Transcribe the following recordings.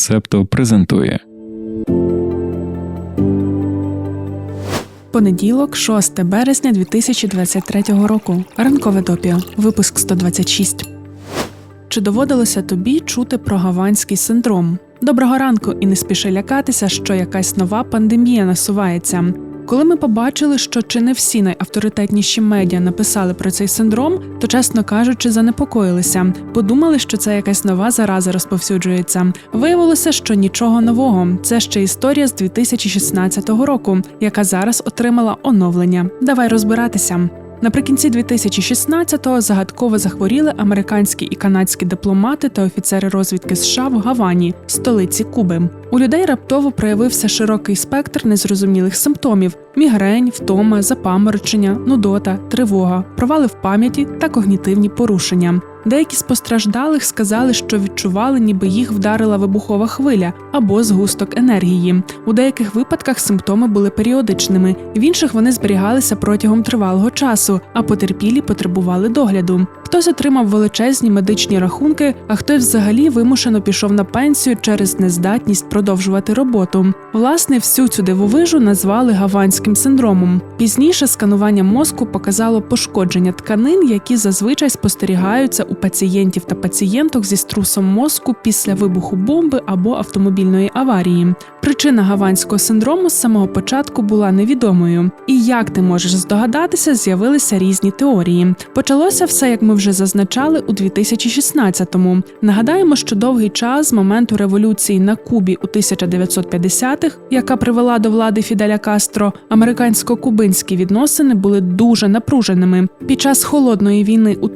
Септо презентує Понеділок, 6 березня 2023 року. Ранкове допіо. Випуск 126. Чи доводилося тобі чути про гаванський синдром? Доброго ранку і не спіши лякатися, що якась нова пандемія насувається. Коли ми побачили, що чи не всі найавторитетніші медіа написали про цей синдром, то, чесно кажучи, занепокоїлися. Подумали, що це якась нова зараза розповсюджується. Виявилося, що нічого нового. Це ще історія з 2016 року, яка зараз отримала оновлення. Давай розбиратися. Наприкінці 2016-го загадково захворіли американські і канадські дипломати та офіцери розвідки США в Гавані, столиці Куби. У людей раптово проявився широкий спектр незрозумілих симптомів: мігрень, втома, запаморочення, нудота, тривога, провали в пам'яті та когнітивні порушення. Деякі з постраждалих сказали, що відчували, ніби їх вдарила вибухова хвиля або згусток енергії. У деяких випадках симптоми були періодичними, в інших вони зберігалися протягом тривалого часу, а потерпілі потребували догляду. Хтось отримав величезні медичні рахунки, а хтось взагалі вимушено пішов на пенсію через нездатність продовжувати роботу. Власне, всю цю дивовижу назвали гаванським синдромом. Пізніше сканування мозку показало пошкодження тканин, які зазвичай спостерігаються у пацієнтів та пацієнток зі струсом мозку після вибуху бомби або автомобільної аварії. Причина гаванського синдрому з самого початку була невідомою. І як ти можеш здогадатися, з'явилися різні теорії. Почалося все, як ми вже зазначали, у 2016-му. Нагадаємо, що довгий час з моменту революції на Кубі у 1950-х, яка привела до влади Фіделя Кастро, американсько-кубинські відносини були дуже напруженими. Під час холодної війни у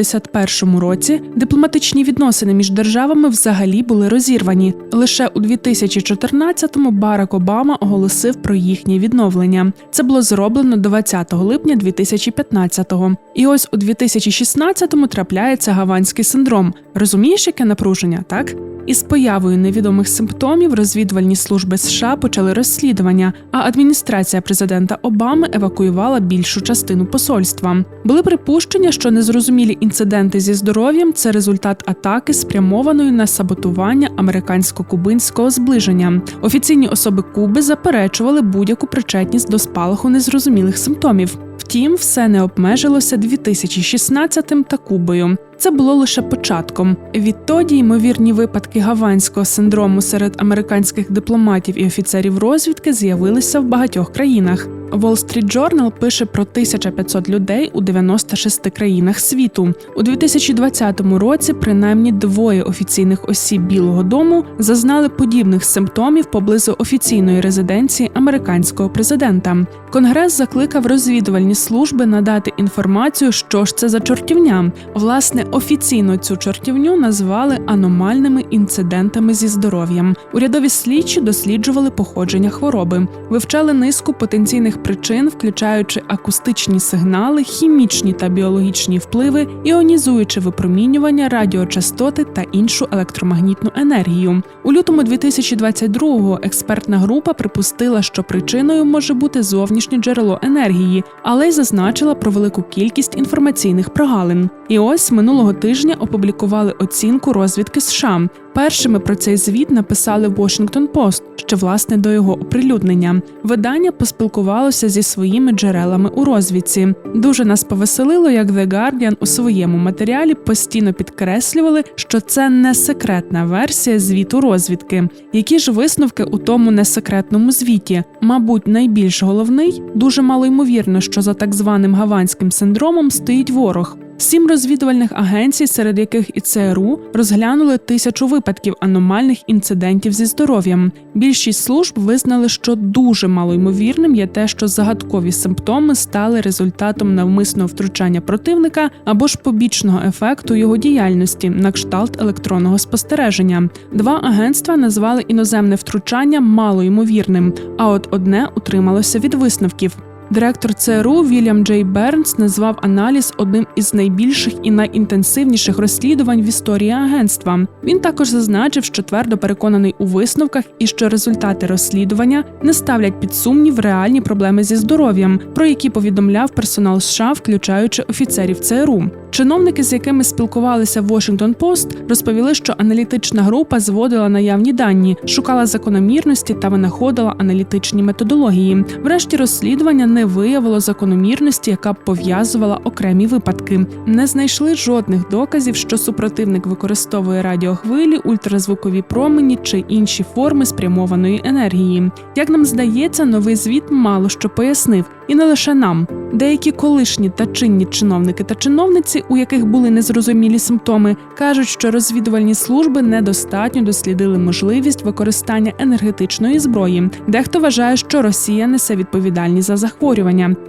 1961 році дипломатичні відносини між державами взагалі були розірвані. Лише у 2014-му Барак Обама оголосив про їхнє відновлення. Це було зроблено 20 липня 2015-го. І ось у 2016-му трапляється гаванський синдром. Розумієш, яке напруження, так? Із появою невідомих симптомів розвідувальні служби США почали розслідування, а адміністрація президента Обами евакуювала більшу частину посольства. Були припущення, що незрозумілі інциденти зі здоров'ям це результат атаки, спрямованої на саботування американсько-кубинського зближення. Офіційні особи Куби заперечували будь-яку причетність до спалаху незрозумілих симптомів. Втім, все не обмежилося 2016-м та Кубою. Це було лише початком. Відтоді ймовірні випадки гаванського синдрому серед американських дипломатів і офіцерів розвідки з'явилися в багатьох країнах. Wall Street Journal пише про 1500 людей у 96 країнах світу. У 2020 році принаймні двоє офіційних осіб Білого Дому зазнали подібних симптомів поблизу офіційної резиденції американського президента. Конгрес закликав розвідувальні служби надати інформацію, що ж це за чортівня. Власне, офіційно цю чортівню назвали аномальними інцидентами зі здоров'ям. Урядові слідчі досліджували походження хвороби, вивчали низку потенційних причин, включаючи акустичні сигнали, хімічні та біологічні впливи, іонізуюче випромінювання, радіочастоти та іншу електромагнітну енергію. У лютому 2022-го експертна група припустила, що причиною може бути зовнішнє джерело енергії, але й зазначила про велику кількість інформаційних прогалин. І ось минулого тижня опублікували оцінку розвідки США. Першими про цей звіт написали Washington Post, ще власне до його оприлюднення. Видання поспілкувалося зі своїми джерелами у розвідці. Дуже нас повеселило, як The Guardian у своєму матеріалі постійно підкреслювали, що це не секретна версія звіту розвідки. Які ж висновки у тому несекретному звіті? Мабуть, найбільш головний дуже мало ймовірно, що за так званим гаванським синдромом стоїть ворог. Сім розвідувальних агенцій, серед яких і ЦРУ, розглянули тисячу випадків аномальних інцидентів зі здоров'ям. Більшість служб визнали, що дуже малоймовірним є те, що загадкові симптоми стали результатом навмисного втручання противника або ж побічного ефекту його діяльності на кшталт електронного спостереження. Два агентства назвали іноземне втручання малоймовірним, а от одне утрималося від висновків. Директор ЦРУ Вільям Джей Бернс назвав аналіз одним із найбільших і найінтенсивніших розслідувань в історії агентства. Він також зазначив, що твердо переконаний у висновках і що результати розслідування не ставлять під сумнів реальні проблеми зі здоров'ям, про які повідомляв персонал США, включаючи офіцерів ЦРУ. Чиновники, з якими спілкувалися Washington Post, розповіли, що аналітична група зводила наявні дані, шукала закономірності та винаходила аналітичні методології. Врешті розслідування не виявило закономірності, яка б пов'язувала окремі випадки. Не знайшли жодних доказів, що супротивник використовує радіохвилі, ультразвукові промені чи інші форми спрямованої енергії. Як нам здається, новий звіт мало що пояснив, і не лише нам. Деякі колишні та чинні чиновники та чиновниці, у яких були незрозумілі симптоми, кажуть, що розвідувальні служби недостатньо дослідили можливість використання енергетичної зброї. Дехто вважає, що Росія несе відповідальність за захворювання.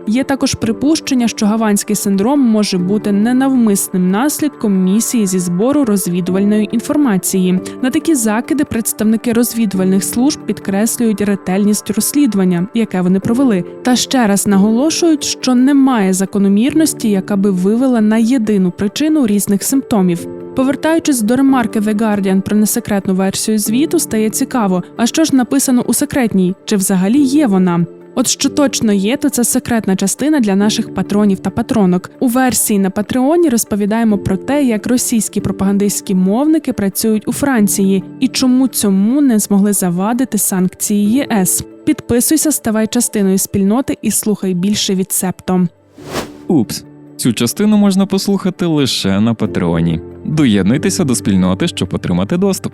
Є також припущення, що гаванський синдром може бути ненавмисним наслідком місії зі збору розвідувальної інформації. На такі закиди представники розвідувальних служб підкреслюють ретельність розслідування, яке вони провели, та ще раз наголошують, що немає закономірності, яка би вивела на єдину причину різних симптомів. Повертаючись до ремарки The Guardian про несекретну версію звіту, стає цікаво, а що ж написано у секретній, чи взагалі є вона? От що точно є, то це секретна частина для наших патронів та патронок. У версії на Патреоні розповідаємо про те, як російські пропагандистські мовники працюють у Франції і чому цьому не змогли завадити санкції ЄС. Підписуйся, ставай частиною спільноти і слухай більше від Септо. Упс. Цю частину можна послухати лише на Патреоні. Доєднуйтеся до спільноти, щоб отримати доступ.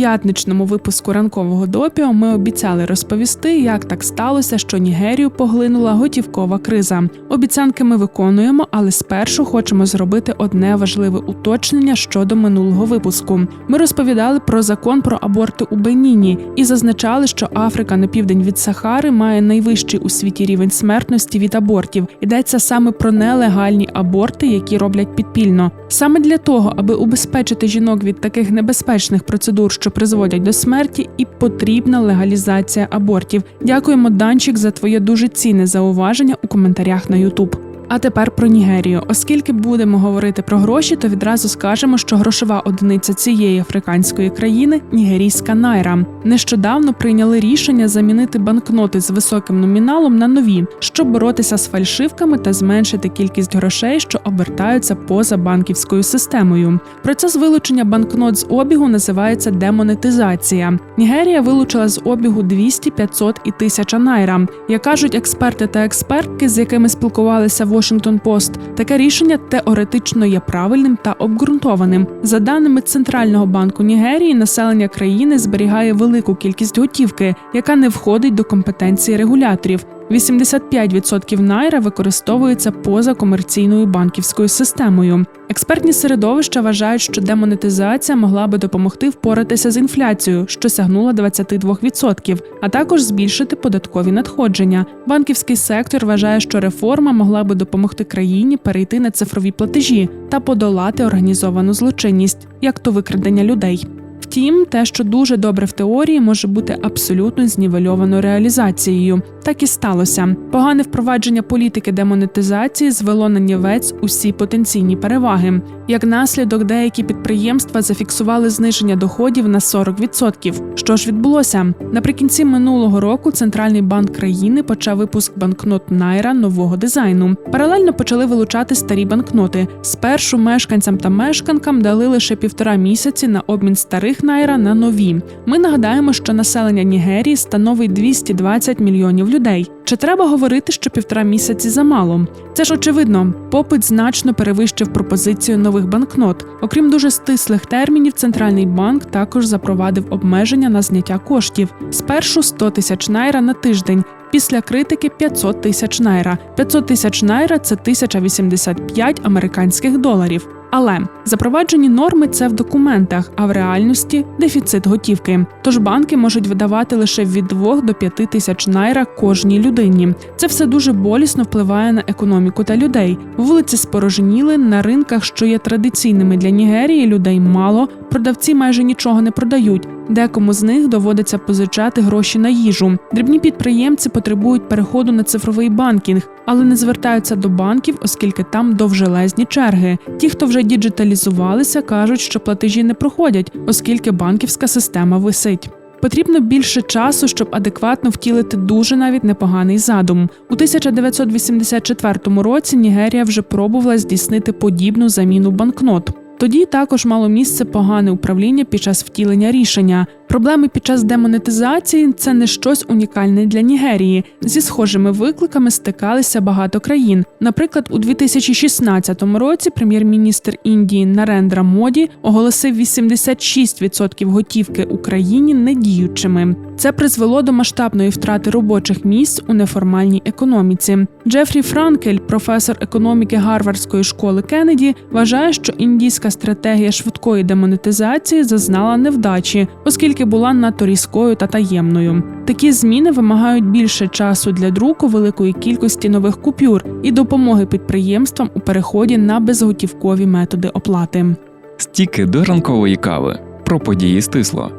П'ятничному випуску ранкового допіо ми обіцяли розповісти, як так сталося, що Нігерію поглинула готівкова криза. Обіцянки ми виконуємо, але спершу хочемо зробити одне важливе уточнення щодо минулого випуску. Ми розповідали про закон про аборти у Беніні і зазначали, що Африка на південь від Сахари має найвищий у світі рівень смертності від абортів. Йдеться саме про нелегальні аборти, які роблять підпільно. Саме для того, аби убезпечити жінок від таких небезпечних процедур, що призводять до смерті, і потрібна легалізація абортів. Дякуємо, Данчик, за твоє дуже цінне зауваження у коментарях на YouTube. А тепер про Нігерію. Оскільки будемо говорити про гроші, то відразу скажемо, що грошова одиниця цієї африканської країни нігерійська найра. Нещодавно прийняли рішення замінити банкноти з високим номіналом на нові, щоб боротися з фальшивками та зменшити кількість грошей, що обертаються поза банківською системою. Процес вилучення банкнот з обігу називається демонетизація. Нігерія вилучила з обігу 200, 500 і 1000 найра. Як кажуть експерти та експертки, з якими спілкувалися в Washington Post, таке рішення теоретично є правильним та обґрунтованим. За даними Центрального банку Нігерії, населення країни зберігає велику кількість готівки, яка не входить до компетенції регуляторів. 85% найра використовується поза комерційною банківською системою. Експертні середовища вважають, що демонетизація могла би допомогти впоратися з інфляцією, що сягнула 22%, а також збільшити податкові надходження. Банківський сектор вважає, що реформа могла би допомогти країні перейти на цифрові платежі та подолати організовану злочинність, як то викрадення людей. Втім, те, що дуже добре в теорії, може бути абсолютно знівельовано реалізацією. Так і сталося. Погане впровадження політики демонетизації звело на нівець усі потенційні переваги. Як наслідок, деякі підприємства зафіксували зниження доходів на 40%. Що ж відбулося? Наприкінці минулого року Центральний банк країни почав випуск банкнот Найра нового дизайну. Паралельно почали вилучати старі банкноти. Спершу мешканцям та мешканкам дали лише півтора місяці на обмін старих найра на нові. Ми нагадаємо, що населення Нігерії становить 220 мільйонів людей. Чи треба говорити, що півтора місяці замало? Це ж очевидно, попит значно перевищив пропозицію нових банкнот. Окрім дуже стислих термінів, центральний банк також запровадив обмеження на зняття коштів. Спершу 100 тисяч найра на тиждень. Після критики 500 тисяч найра. 500 тисяч найра це 1085 американських доларів. Але запроваджені норми це в документах, а в реальності дефіцит готівки. Тож банки можуть видавати лише від 2 до 5 тисяч найра кожній людині. Це все дуже болісно впливає на економіку та людей. Вулиці спорожніли на ринках, що є традиційними для Нігерії. Людей мало, продавці майже нічого не продають. Декому з них доводиться позичати гроші на їжу. Дрібні підприємці потребують переходу на цифровий банкінг, але не звертаються до банків, оскільки там довжелезні черги. Ті, хто вже діджиталізувалися, кажуть, що платежі не проходять, оскільки банківська система висить. Потрібно більше часу, щоб адекватно втілити дуже навіть непоганий задум. У 1984 році Нігерія вже пробувала здійснити подібну заміну банкнот. Тоді також мало місце погане управління під час втілення рішення. Проблеми під час демонетизації це не щось унікальне для Нігерії. Зі схожими викликами стикалися багато країн. Наприклад, у 2016 році прем'єр-міністр Індії Нарендра Моді оголосив 86% готівки Україні недіючими. Це призвело до масштабної втрати робочих місць у неформальній економіці. Джефрі Франкель, професор економіки Гарвардської школи Кеннеді, вважає, що індійська стратегія швидкої демонетизації зазнала невдачі, оскільки була надто різкою та таємною. Такі зміни вимагають більше часу для друку великої кількості нових купюр і допомоги підприємствам у переході на безготівкові методи оплати. Стіки до ранкової кави. Про події стисло.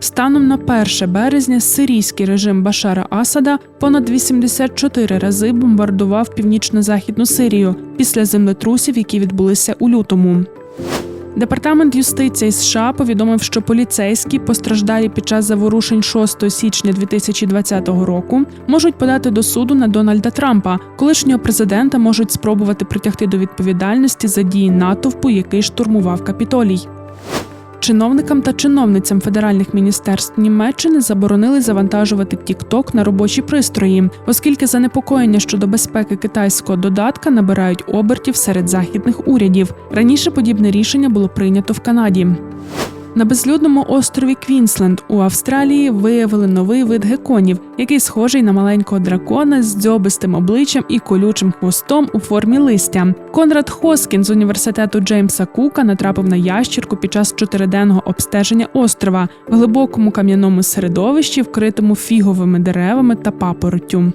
Станом на 1 березня сирійський режим Башара Асада понад 84 рази бомбардував північно-західну Сирію після землетрусів, які відбулися у лютому. Департамент юстиції США повідомив, що поліцейські, постраждалі під час заворушень 6 січня 2020 року, можуть подати до суду на Дональда Трампа, колишнього президента можуть спробувати притягти до відповідальності за дії натовпу, який штурмував Капітолій. Чиновникам та чиновницям федеральних міністерств Німеччини заборонили завантажувати TikTok на робочі пристрої, оскільки занепокоєння щодо безпеки китайського додатка набирають обертів серед західних урядів. Раніше подібне рішення було прийнято в Канаді. На безлюдному острові Квінсленд у Австралії виявили новий вид геконів, який схожий на маленького дракона з дзьобистим обличчям і колючим хвостом у формі листя. Конрад Хоскін з університету Джеймса Кука натрапив на ящірку під час чотириденного обстеження острова в глибокому кам'яному середовищі, вкритому фіговими деревами та папороттю.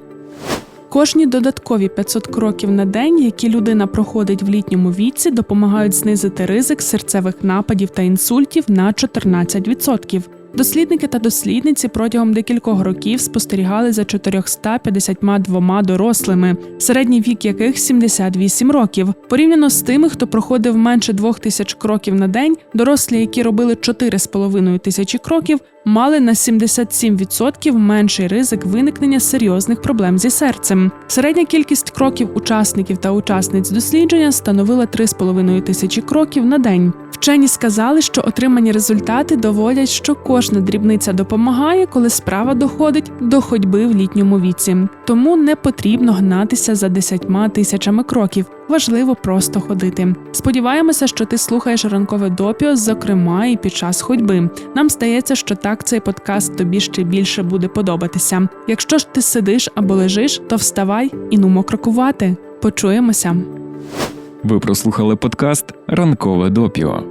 Кожні додаткові 500 кроків на день, які людина проходить в літньому віці, допомагають знизити ризик серцевих нападів та інсультів на 14%. Дослідники та дослідниці протягом декількох років спостерігали за 452 дорослими, середній вік яких 78 років. Порівняно з тими, хто проходив менше 2000 кроків на день, дорослі, які робили 4,5 тисячі кроків, мали на 77% менший ризик виникнення серйозних проблем зі серцем. Середня кількість кроків учасників та учасниць дослідження становила 3,5 тисячі кроків на день. Вчені сказали, що отримані результати доводять, що кожна дрібниця допомагає, коли справа доходить до ходьби в літньому віці. Тому не потрібно гнатися за десятьма тисячами кроків. Важливо просто ходити. Сподіваємося, що ти слухаєш ранкове допіо, зокрема і під час ходьби. Нам здається, що так цей подкаст тобі ще більше буде подобатися. Якщо ж ти сидиш або лежиш, то вставай і нумо крокувати. Почуємося. Ви прослухали подкаст Ранкове допіо.